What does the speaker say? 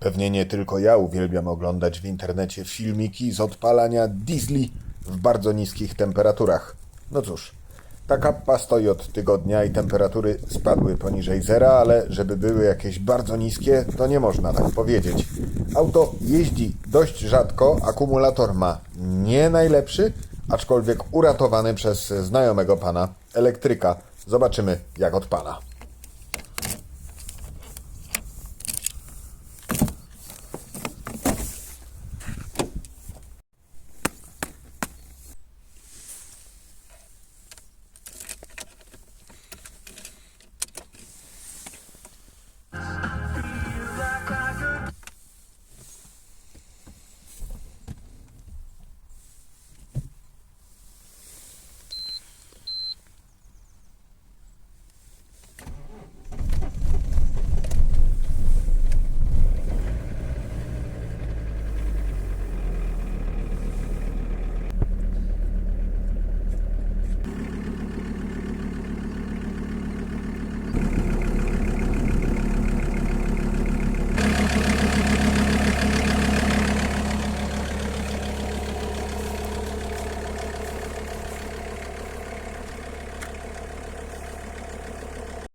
Pewnie nie tylko ja uwielbiam oglądać w internecie filmiki z odpalania diesli w bardzo niskich temperaturach. No cóż, ta kappa stoi od tygodnia i temperatury spadły poniżej zera, ale żeby były jakieś bardzo niskie, to nie można tak powiedzieć. Auto jeździ dość rzadko, akumulator ma nie najlepszy, aczkolwiek uratowany przez znajomego pana elektryka. Zobaczymy, jak odpala.